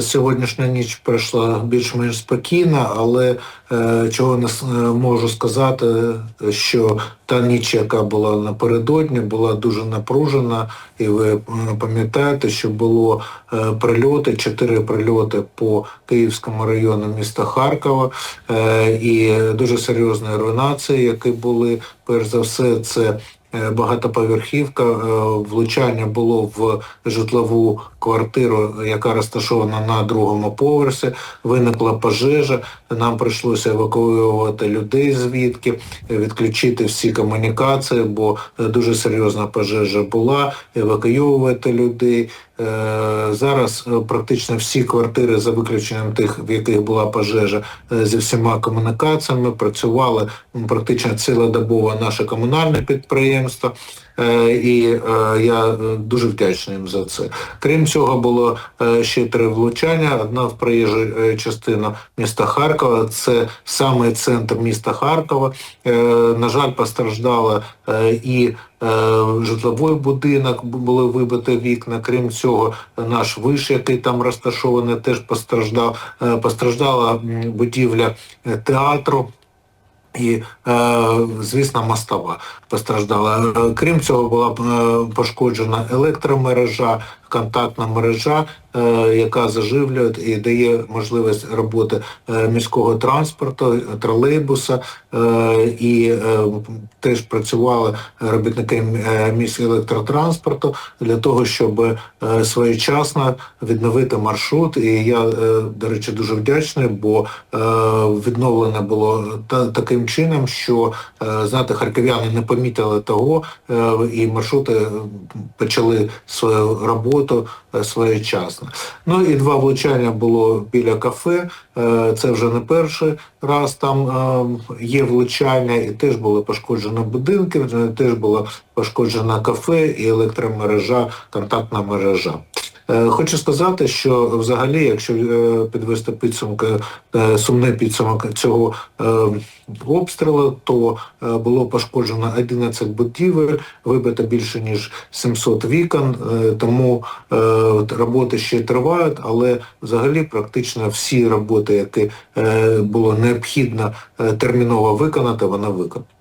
Сьогоднішня ніч пройшла більш-менш спокійно, але е, чого не е, можу сказати, що та ніч, яка була напередодні, була дуже напружена, і ви пам'ятаєте, що було е, прильоти, чотири прильоти по Київському району міста Харкова, е, і дуже серйозні руйнації, які були. Перш за все, це е, багатоповерхівка. Влучання було в житлову квартиру, яка розташована на другому поверсі. Виникла пожежа. Нам прийшлося евакуювати людей звідки, відключити всі комунікації, бо е, дуже серйозна пожежа була. Евакуювати людей. Е, Зараз е, практично всі квартири, за виключенням тих, в яких була пожежа, е, зі всіма комунікаціями працювали практично цілодобово наше комунальне підприємство. І я дуже вдячний їм за це. Крім цього, було ще три влучання. Одна в проїжджу частину міста Харкова. Це саме центр міста Харкова. На жаль, постраждала і житловий будинок, були вибиті вікна. Крім цього, наш виш, який там розташований, теж постраждав. Е, Постраждала будівля е, театру. І, е, звісно, мостова постраждала. Е, Крім цього, була е, пошкоджена електромережа, контактна мережа, е, яка заживлює і дає можливість роботи е, міського транспорту, тролейбуса. Е, І теж працювали робітники е, міськелектротранспорту для того, щоб своєчасно відновити маршрут. І я, до речі, дуже вдячний, бо відновлене було таким чином, що знаєте, харків'яни не помітили того, і маршрути почали свою роботу е, своєчасно. Ну і два влучання було біля кафе. Е, Це вже не перший раз там е, є влучання, і теж були пошкоджені будинки, теж було пошкоджено кафе і електромережа, контактна мережа. Е, Хочу сказати, що взагалі, якщо е, підвести підсумки, е, сумний підсумок цього обстрілу, то було пошкоджено 11 будівель, вибито більше ніж 700 вікон, тому роботи ще тривають, але взагалі практично всі роботи, які було необхідно терміново виконати, вони виконані.